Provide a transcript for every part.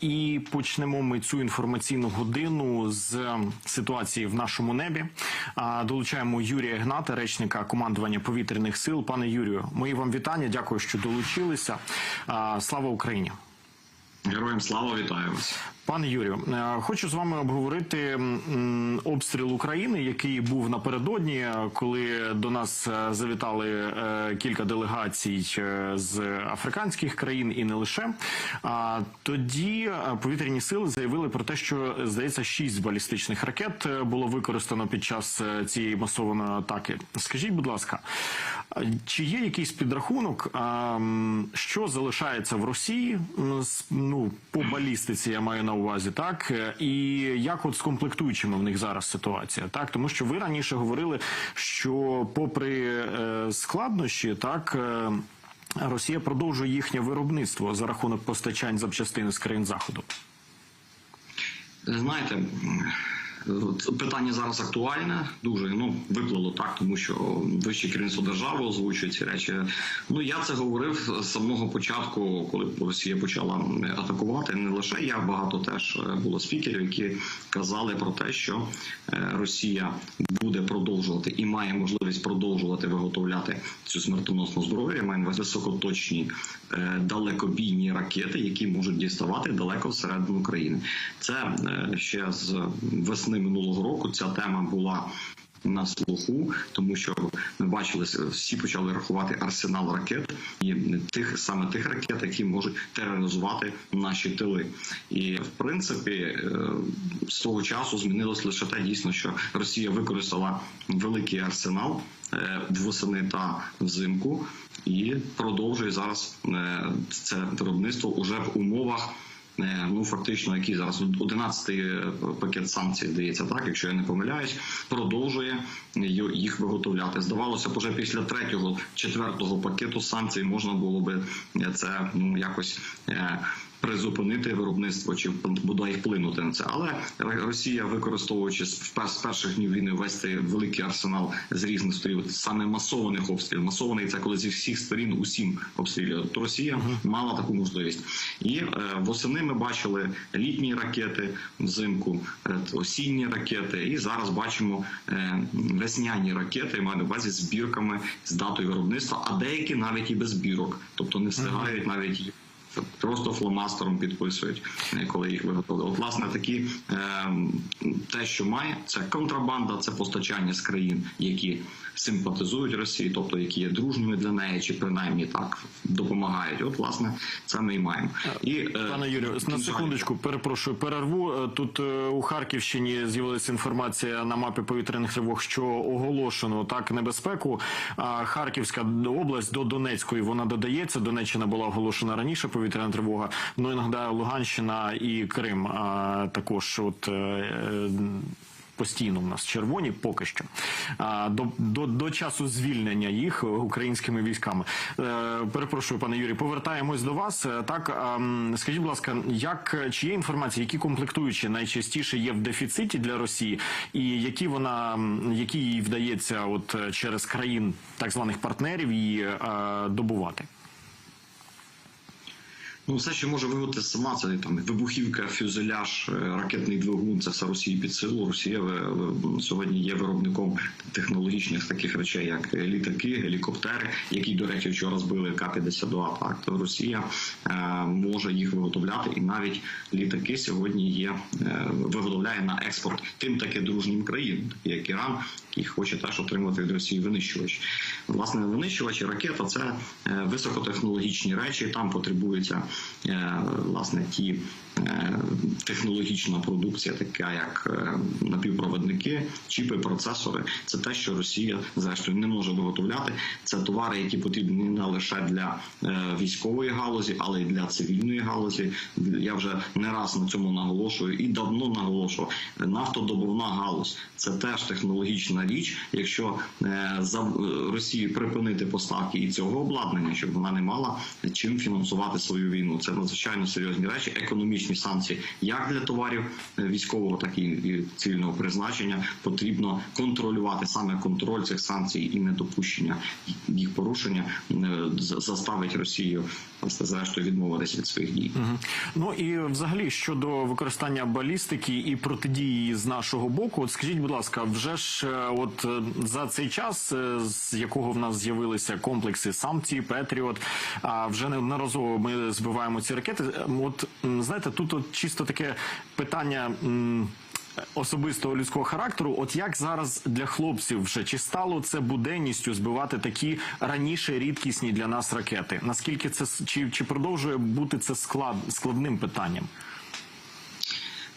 І почнемо ми цю інформаційну годину з ситуації в нашому небі. Долучаємо Юрія Гната, речника командування повітряних сил. Пане Юрію, мої вам вітання. Дякую, що долучилися. Слава Україні. Героям слава вітаю вас. Пане Юрію, е, хочу з вами обговорити обстріл України, який був напередодні, коли до нас е, завітали е, кілька делегацій е, з африканських країн і не лише. Тоді е, повітряні сили заявили про те, що здається, шість балістичних ракет е, було використано під час е, цієї масованої атаки. Скажіть, будь ласка, е, чи є якийсь підрахунок, що залишається в Росії ну по балістиці? Я маю на увазі, так Е, і як от з комплектуючими в них зараз ситуація, так тому що ви раніше говорили, що попри е, складнощі, так. е, Росія продовжує їхнє виробництво за рахунок постачань запчастин з країн заходу. Знаєте, питання зараз актуальне, дуже ну виплило так, тому що вище керівництво держави озвучує ці речі. Ну я це говорив з самого початку, коли Росія почала атакувати. Не лише я багато теж е, було спікерів, які казали про те, що е, Росія буде продовжувати і має можливість продовжувати виготовляти цю смертоносну зброю. На високоточні е, далекобійні ракети, які можуть діставати далеко всередину країни. Це е, ще з весни минулого року. Ця тема була. На слуху, тому що ми бачили, всі почали рахувати арсенал ракет і тих саме тих ракет, які можуть тероризувати наші тили. І в принципі, е, з того часу змінилось лише те дійсно, що Росія використала великий арсенал е, восени та взимку і продовжує зараз е, це виробництво уже в умовах. Е, Ну, фактично, який зараз 11-й пакет санкцій здається, так, якщо я не помиляюсь, продовжує їх виготовляти. Здавалося б, вже після третього, четвертого пакету санкцій можна було би е, це ну якось. Призупинити виробництво чи бодай вплинути на це, але Росія, використовуючи з пер- з перших днів війни весь цей великий арсенал з різних сторін, саме масованих обстрілів. Масований це коли зі всіх сторін усім обстрілює. То Росія мала таку можливість. І е, восени ми бачили літні ракети взимку, е, осінні ракети, і зараз бачимо е, весняні ракети. Маю на увазі з збірками з датою виробництва, а деякі навіть і без збірок, тобто не встигають навіть їх. Просто фломастером підписують, е, коли їх виготовили. От, власне, такі е, те, що має, це контрабанда, це постачання з країн, які симпатизують Росії, тобто які є дружніми для неї, чи принаймні так допомагають. От, власне, це ми і маємо. І е, Пане Юрію, на секундочку, перепрошую, перерву. Тут е, у Харківщині з'явилася інформація на мапі повітряних тривог, що оголошено так небезпеку. А Харківська область до Донецької вона додається. Донеччина була оголошена раніше. Повітряна тривога. Ну і Луганщина і Крим а, також от. е, Постійно в нас червоні поки що а, до, до, до часу звільнення їх українськими військами. Е, перепрошую, пане Юрій, повертаємось до вас. Е, Так скажіть, будь ласка, як чи є інформація, які комплектуючі найчастіше є в дефіциті для Росії, і які вона які їй вдається, от через країн так званих партнерів її добувати? Ну, все, що може виготовити сама, це там вибухівка, фюзеляж, е, ракетний двигун. Це все Росії під силу. Росія ви- ви- сьогодні є виробником технологічних таких речей, як літаки, гелікоптери, які, до речі, вчора збили К-52. Так то Росія е, може їх виготовляти, і навіть літаки сьогодні є е, виготовляє на експорт тим таки дружнім країнам, як Іран, який хоче теж отримати від Росії винищувач. Власне, винищувачі ракета це е, високотехнологічні речі. Там потребується е, власне ті е, технологічна продукція, така як е, напівпроводники, чіпи, процесори. Це те, що Росія зрештою не може виготовляти. Це товари, які потрібні не лише для е, військової галузі, але й для цивільної галузі. Я вже не раз на цьому наголошую і давно наголошував. Нафтодобувна галузь це теж технологічна річ. Якщо е, за е, Росії припинити поставки і цього обладнання, щоб вона не мала чим фінансувати свою війну. Війну. Це надзвичайно серйозні речі, економічні санкції, як для товарів е, військового, так і- цивільного призначення. Потрібно контролювати саме контроль цих санкцій і недопущення їх порушення е, заставить Росію зрештою відмовитися від своїх дій. Ну і взагалі щодо використання балістики і протидії з нашого боку, от скажіть, будь ласка, вже ж е, от за цей час, з якого в нас з'явилися комплекси самці, Петріот, а вже неодноразово ми збиваємо ці ракети. Е, От знаєте, тут от чисто таке питання. Особистого людського характеру, от як зараз для хлопців вже чи стало це буденністю збивати такі раніше рідкісні для нас ракети? Наскільки це чи, чи продовжує бути це склад складним питанням?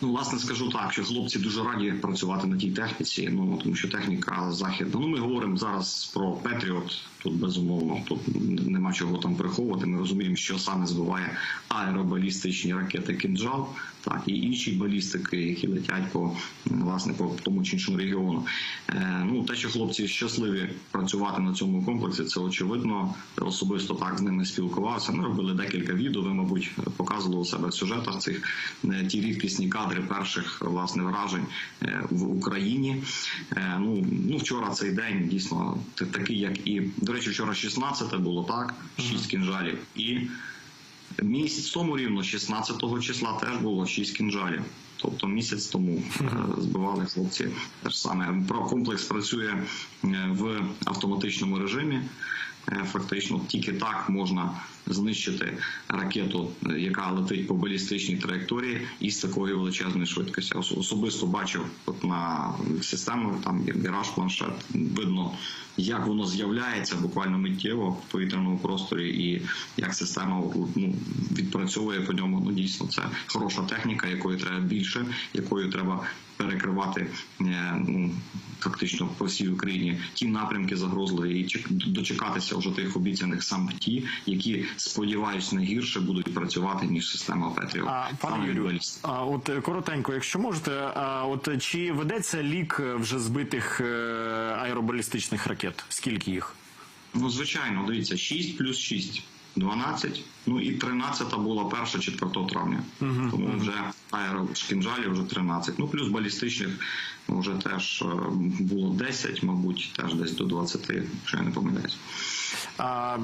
Ну, власне, скажу так, що хлопці дуже раді працювати на тій техніці. Ну тому що техніка західна. Ну, ми говоримо зараз про Петріот. Тут безумовно тут нема чого там приховувати. Ми розуміємо, що саме збиває аеробалістичні ракети «Кинджал», так і інші балістики, які летять по власне по тому чи іншому регіону. Е, ну те, що хлопці щасливі працювати на цьому комплексі, це очевидно. Особисто так з ними спілкувався. Ми робили декілька відео. Ви, мабуть, показували у себе в сюжетах цих е, ті рідкісні кадри перших власне вражень е, в Україні. Е, Ну ну вчора цей день дійсно такий, як і до речі, вчора 16 було так, 6 кінжалів і. Місяць тому рівно, 16 числа, теж було 6 кінжалів. Тобто місяць тому е, збивали хлопці те ж саме. Про комплекс працює е, в автоматичному режимі. Е, Фактично, тільки так можна знищити ракету, е, яка летить по балістичній траєкторії із такою величезною швидкістю. Особисто бачив от на систему, там є віраж планшет, видно, як воно з'являється буквально миттєво в повітряному просторі, і як система ну, відпрацьовує по ньому. Ну дійсно, це хороша техніка, якої треба більше, якою треба перекривати ну, фактично по всій Україні ті напрямки загрозливі і чек- дочекатися вже тих обіцяних саме ті, які сподіваюсь найгірше будуть працювати ніж система Петріо. А пане Юрію, а от е, коротенько, якщо можете, а от чи ведеться лік е, вже збитих аеробалістичних ракет? Скільки їх? Ну, звичайно, дивіться, 6 плюс 6 – 12, ну і 13 була перша 4 травня. Тому вже аерошкінжалів вже 13. Ну, плюс балістичних вже теж е, було 10, мабуть, теж десь до 20, якщо я не помиляюсь. А,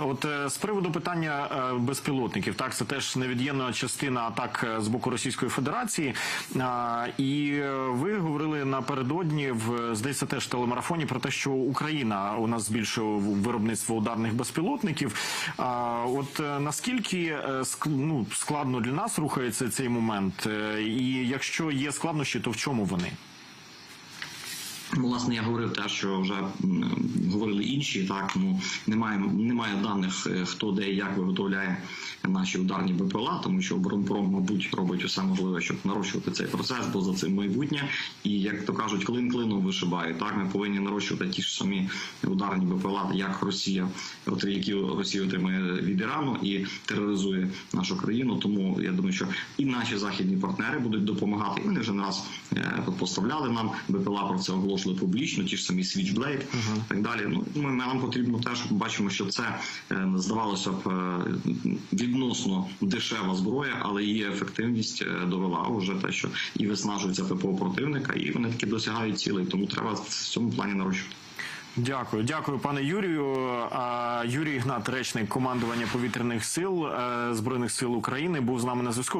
от е, з приводу питання е, безпілотників, так це теж невід'ємна частина атак е, з боку Російської Федерації. А, і ви говорили напередодні в здається теж телемарафоні про те, що Україна у нас збільшує виробництво ударних безпілотників. А, от наскільки ну, складно для нас рухається цей момент, і якщо є складнощі, то в чому вони? Власне, я говорив те, що вже говорили інші. Так ну немає немає даних, е, хто де і як виготовляє наші ударні БПЛА, тому що оборонпром, мабуть, робить усе можливе, щоб нарощувати цей процес, бо за цим майбутнє. І як то кажуть, клин клином вишибають. Так ми повинні нарощувати ті ж самі ударні БПЛА, як Росія, от які Росія отримує від Ірану і тероризує нашу країну. Тому я думаю, що і наші західні партнери будуть допомагати. І вони вже не раз е, поставляли нам БПЛА про це оголошували публічно, ті ж самі Switchblade і так далі. Ну ми нам потрібно теж бачимо, що це е, здавалося б е, відносно дешева зброя, але її ефективність е, довела вже те, що і виснажується ППО противника, і вони таки досягають цілей. Тому треба в цьому плані нарощувати. Дякую, дякую, пане Юрію. Юрій Ігнат, речник командування повітряних сил збройних сил України, був з нами на зв'язку.